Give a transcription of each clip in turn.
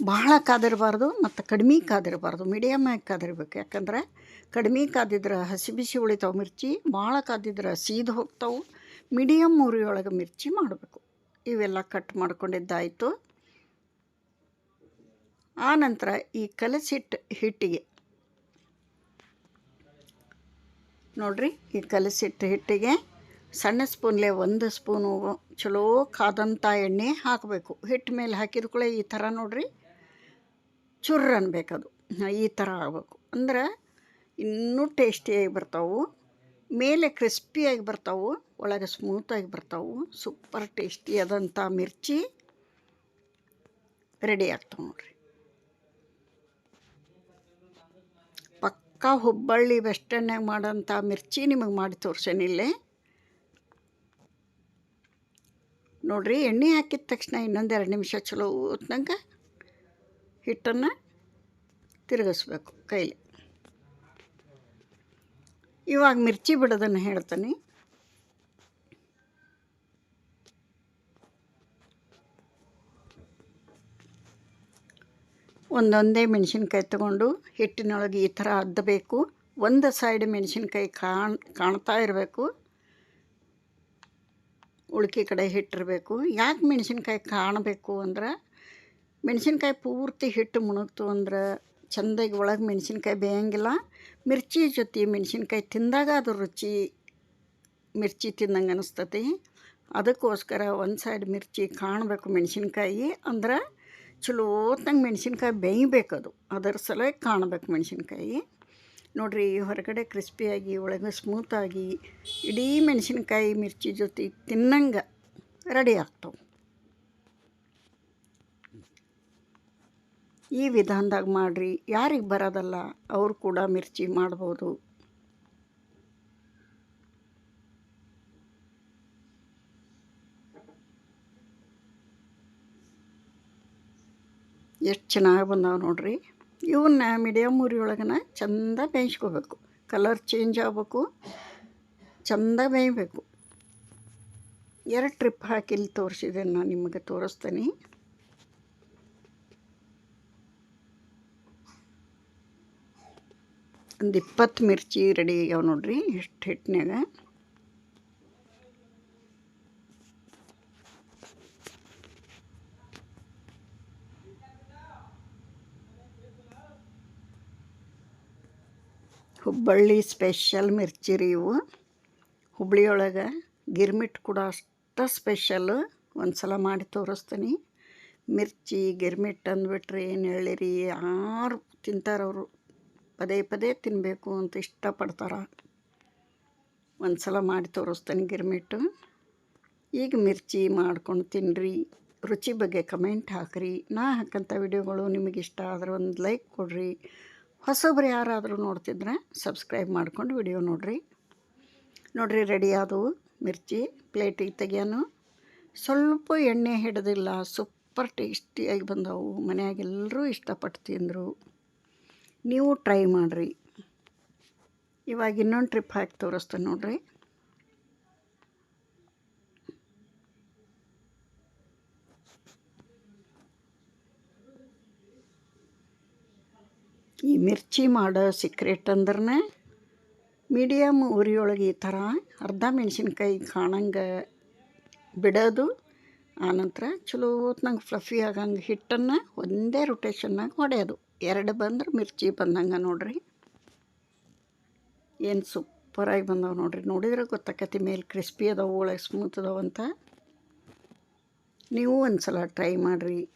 ಭಾಳ ಕಾದಿರಬಾರ್ದು ಮತ್ತು ಕಡಿಮೆ ಕಾದಿರಬಾರ್ದು ಮೀಡಿಯಮ್ ಆಗಿ ಕಾದಿರ್ಬೇಕು. ಯಾಕಂದ್ರೆ ಕಡಿಮೆ ಕಾದಿದ್ರೆ ಹಸಿ ಬಿಸಿ ಉಳಿತಾವೆ ಮಿರ್ಚಿ ಭಾಳ ಕಾದಿದ್ರೆ ಸೀದು ಹೋಗ್ತಾವೆ ಮೀಡಿಯಮ್ ಉರಿಯೊಳಗೆ ಮಿರ್ಚಿ ಮಾಡಬೇಕು. ಇವೆಲ್ಲ ಕಟ್ ಮಾಡ್ಕೊಂಡಿದ್ದಾಯಿತು. ಆನಂತರ ಈ ಕಲಸಿಟ್ಟು ಹಿಟ್ಟಿಗೆ, ನೋಡ್ರಿ ಈ ಕಲಸಿಟ್ಟು ಹಿಟ್ಟಿಗೆ ಸಣ್ಣ ಸ್ಪೂನ್ಲೆ ಒಂದು ಸ್ಪೂನು ಚಲೋ ಕಾದಂಥ ಎಣ್ಣೆ ಹಾಕಬೇಕು. ಹಿಟ್ಟು ಮೇಲೆ ಹಾಕಿದ ಕೂಡ ಈ ಥರ ನೋಡ್ರಿ. ಚುರ್ರ್ ಅನ್ಬೇಕದು. ಈ ಥರ ಆಗಬೇಕು. ಅಂದ್ರೆ ಇನ್ನೂ ಟೇಸ್ಟಿಯಾಗಿ ಬರ್ತಾವೆ. ಮೇಲೆ ಕ್ರಿಸ್ಪಿಯಾಗಿ ಬರ್ತಾವೆ. ಒಳಗೆ ಸ್ಮೂತಾಗಿ ಬರ್ತಾವೆ. ಸೂಪರ್ ಟೇಸ್ಟಿ ಆದಂಥ ಮಿರ್ಚಿ ರೆಡಿ ಆಗ್ತಾವೆ ನೋಡ್ರಿ. ಪಕ್ಕಾ ಹುಬ್ಬಳ್ಳಿ ವೆಸ್ಟರ್ನ್ಯಾಗ ಮಾಡೋಂಥ ಮಿರ್ಚಿ ನಿಮಗೆ ಮಾಡಿ ತೋರ್ಸೇನಿಲ್ಲೇ ನೋಡಿರಿ, ಎಣ್ಣೆ ಹಾಕಿದ ತಕ್ಷಣ ಇನ್ನೊಂದೆರಡು ನಿಮಿಷ ಚಲೋ ಹೊತ್ನಂಗೆ ಹಿಟ್ಟನ್ನು ತಿರುಗಿಸ್ಬೇಕು ಕೈಲಿ. ಇವಾಗ ಮಿರ್ಚಿ ಬಿಡೋದನ್ನು ಹೇಳ್ತೀನಿ. ಒಂದೊಂದೇ ಮೆಣಸಿನ್ಕಾಯಿ ತಗೊಂಡು ಹಿಟ್ಟಿನೊಳಗೆ ಈ ಥರ ಅದ್ದಬೇಕು ಒಂದು ಸೈಡ್ ಮೆಣಸಿನ್ಕಾಯಿ ಕಾಣ್, ಕಾಣ್ತಾ ಇರಬೇಕು. ಉಳ್ಕೆ ಕಡೆ ಹಿಟ್ಟಿರಬೇಕು. ಯಾಕೆ ಮೆಣಸಿನ್ಕಾಯಿ ಕಾಣಬೇಕು ಅಂದ್ರೆ ಮೆಣಸಿನ್ಕಾಯಿ ಪೂರ್ತಿ ಹಿಟ್ಟು ಮುಣಗ್ತು ಅಂದ್ರೆ ಚಂದಾಗಿ ಒಳಗೆ ಮೆಣಸಿನ್ಕಾಯಿ ಬೇಯಂಗಿಲ್ಲ. ಮಿರ್ಚಿ ಜೊತೆ ಮೆಣಸಿನ್ಕಾಯಿ ತಿಂದಾಗ ಅದು ರುಚಿ, ಮಿರ್ಚಿ ತಿಂದಂಗೆ ಅನಿಸ್ತತಿ. ಅದಕ್ಕೋಸ್ಕರ ಒಂದು ಸೈಡ್ ಮಿರ್ಚಿ ಕಾಣಬೇಕು ಮೆಣಸಿನ್ಕಾಯಿ ಅಂದ್ರೆ ಚಲೋತ್ನಂಗೆ ಮೆಣಸಿನ್ಕಾಯಿ ಬೇಯಬೇಕದು ಅದರ ಸಲುವಾಗಿ ಕಾಣಬೇಕು ಮೆಣಸಿನ್ಕಾಯಿ. ನೋಡಿರಿ ಹೊರಗಡೆ ಕ್ರಿಸ್ಪಿಯಾಗಿ ಒಳಗೆ ಸ್ಮೂತಾಗಿ ಇಡೀ ಮೆಣಸಿನ್ಕಾಯಿ ಮಿರ್ಚಿ ಜೊತೆ ತಿನ್ನಂಗೆ ರೆಡಿ ಆಗ್ತವೆ. ಈ ವಿಧಾನದಾಗ ಮಾಡಿರಿ. ಯಾರಿಗೆ ಬರೋದಲ್ಲ, ಅವರು ಕೂಡ ಮಿರ್ಚಿ ಮಾಡ್ಬೋದು. ಎಷ್ಟು ಚೆನ್ನಾಗಿ ಬಂದಾವೆ ನೋಡ್ರಿ. ಇವನ್ನ ಮೀಡಿಯಮ್ ಉರಿಯೊಳಗನ ಚಂದ ಬೇಯಿಸ್ಕೋಬೇಕು. ಕಲರ್ ಚೇಂಜ್ ಆಗಬೇಕು. ಚಂದ ಬೇಯಬೇಕು. ಎರಡು ಟ್ರಿಪ್ ಹಾಕಿ ಇಲ್ಲಿ ತೋರಿಸಿದೆ ನಾನು ನಿಮಗೆ ತೋರಿಸ್ತೀನಿ. ಒಂದು ಇಪ್ಪತ್ತು ಮಿರ್ಚಿ ರೆಡಿ ಆಗ್ಯಾವ ನೋಡ್ರಿ, ಎಷ್ಟು ಹಿಟ್ಟಿನಾಗ ಹುಬ್ಬಳ್ಳಿ ಸ್ಪೆಷಲ್ ಮಿರ್ಚಿ ರೀ ಇವು. ಹುಬ್ಳಿಯೊಳಗೆ ಗಿರ್ಮಿಟ್ ಕೂಡ ಅಷ್ಟು ಸ್ಪೆಷಲ್ಲು ಒಂದು ಸಲ ಮಾಡಿ ತೋರಿಸ್ತೀನಿ. ಮಿರ್ಚಿ, ಗಿರ್ಮಿಟ್ ಅಂದ್ಬಿಟ್ರೆ ಏನು ಹೇಳಿರಿ, ಯಾರು ತಿಂತಾರವರು ಪದೇ ಪದೇ ತಿನ್ನಬೇಕು ಅಂತ ಇಷ್ಟಪಡ್ತಾರೆ. ಒಂದು ಸಲ ಮಾಡಿ ತೋರಿಸ್ತೇನೆ ಗಿರ್ಮಿಟ್ಟು. ಈಗ ಮಿರ್ಚಿ ಮಾಡ್ಕೊಂಡು ತಿನ್ನಿರಿ ರುಚಿ ಬಗ್ಗೆ ಕಮೆಂಟ್ ಹಾಕಿರಿ. ನಾ ಹಾಕಂಥ ವಿಡಿಯೋಗಳು ನಿಮಗೆ ಇಷ್ಟ ಆದ್ರೆ ಒಂದು ಲೈಕ್ ಕೊಡ್ರಿ. ಹೊಸೊಬ್ರು ಯಾರಾದರೂ ನೋಡ್ತಿದ್ರೆ ಸಬ್ಸ್ಕ್ರೈಬ್ ಮಾಡ್ಕೊಂಡು ವಿಡಿಯೋ ನೋಡಿರಿ. ನೋಡಿರಿ ರೆಡಿ ಆದವು ಮಿರ್ಚಿ ಪ್ಲೇಟಿಗೆ ತೆಗಿಯೋನು. ಸ್ವಲ್ಪ ಎಣ್ಣೆ ಹಿಡ್ದಿಲ್ಲ ಸೂಪರ್ ಟೇಸ್ಟಿಯಾಗಿ ಬಂದವು. ಮನೆಯಾಗೆಲ್ಲರೂ ಇಷ್ಟಪಟ್ಟು ತಿಂದರು. ನೀವು ಟ್ರೈ ಮಾಡಿರಿ. ಇವಾಗ ಇನ್ನೊಂದು ಟ್ರಿಪ್ ಹಾಕಿ ತೋರಿಸ್ತೇನೆ ನೋಡಿರಿ. ಈ ಮಿರ್ಚಿ ಮಾಡೋ ಸೀಕ್ರೆಟ್ ಅಂದ್ರೆ ಮೀಡಿಯಮ್ ಉರಿಯೊಳಗೆ ಈ ಥರ ಅರ್ಧ ಮೆಣಸಿನ್ಕಾಯಿ ಕಾಣಂಗೆ ಬಿಡೋದು. ಆನಂತರ ಚಲೋ ಹೊತ್ನಂಗೆ ಫ್ಲಫಿ ಆಗಂಗೆ ಹಿಟ್ಟನ್ನು ಒಂದೇ ರೊಟೇಷನ್ನಾಗ ಹೊಡೆಯೋದು ಎರಡು ಬಂದ್ರೆ ಮಿರ್ಚಿ ಬಂದಂಗೆ ನೋಡ್ರಿ. ಏನು ಸೂಪರಾಗಿ ಬಂದವು ನೋಡ್ರಿ. ನೋಡಿದ್ರೆ ಗೊತ್ತಾಕತಿ ಮೇಲೆ ಕ್ರಿಸ್ಪಿ ಅದಾವೆ, ಒಳಗೆ ಸ್ಮೂತ್ ಅದಾವ ಅಂತ. ನೀವು ಒಂದು ಸಲ ಟ್ರೈ ಮಾಡಿರಿ.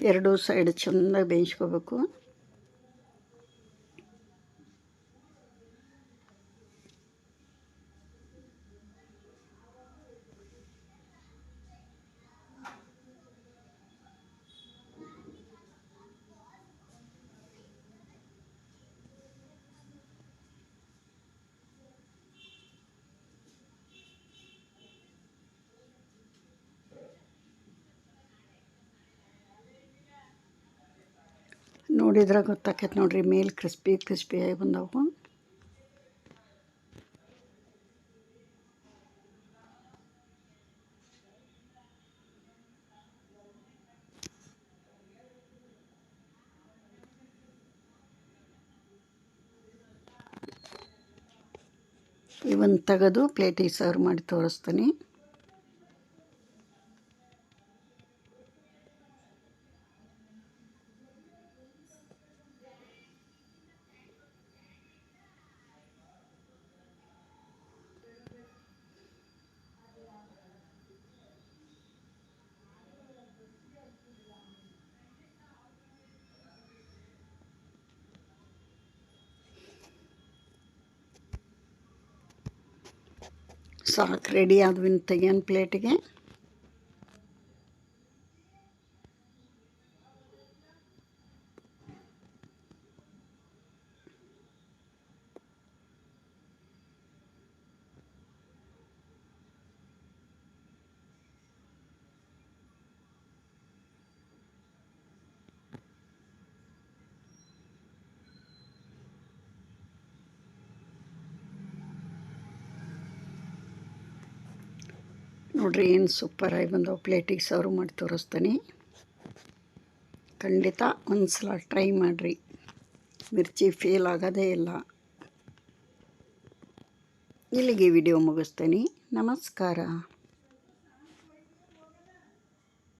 ಎರಡೂ ಸೈಡ್ ಚೆನ್ನಾಗಿ ಬೇಯಿಸ್ಕೋಬೇಕು. ನೋಡಿದ್ರೆ ಗೊತ್ತಾಕೈತೆ ನೋಡಿರಿ ಮೇಲೆ ಕ್ರಿಸ್ಪಿ ಕ್ರಿಸ್ಪಿ ಆಗಿ ಬಂದವು. ಇವನ್ ತೆಗೆದು ಪ್ಲೇಟಿಗೆ ಸರ್ವ್ ಮಾಡಿ ತೋರಿಸ್ತೀನಿ. ಸಾಕು ರೆಡಿ ಆದ್ವಿನ್ ತೆಗಿಯನ್ ಪ್ಲೇಟಿಗೆ ನೋಡ್ರಿ, ಏನು ಸೂಪರಾಗಿ ಬಂದವು ಪ್ಲೇಟಿಗೆ ಸರ್ವ್ ಮಾಡಿ ತೋರಿಸ್ತೀನಿ. ಖಂಡಿತ ಒಂದು ಸಲ ಟ್ರೈ ಮಾಡಿರಿ. ಮಿರ್ಚಿ ಫೇಲ್ ಆಗೋದೇ ಇಲ್ಲ. ಇಲ್ಲಿಗೆ ವಿಡಿಯೋ ಮುಗಿಸ್ತೀನಿ. ನಮಸ್ಕಾರ.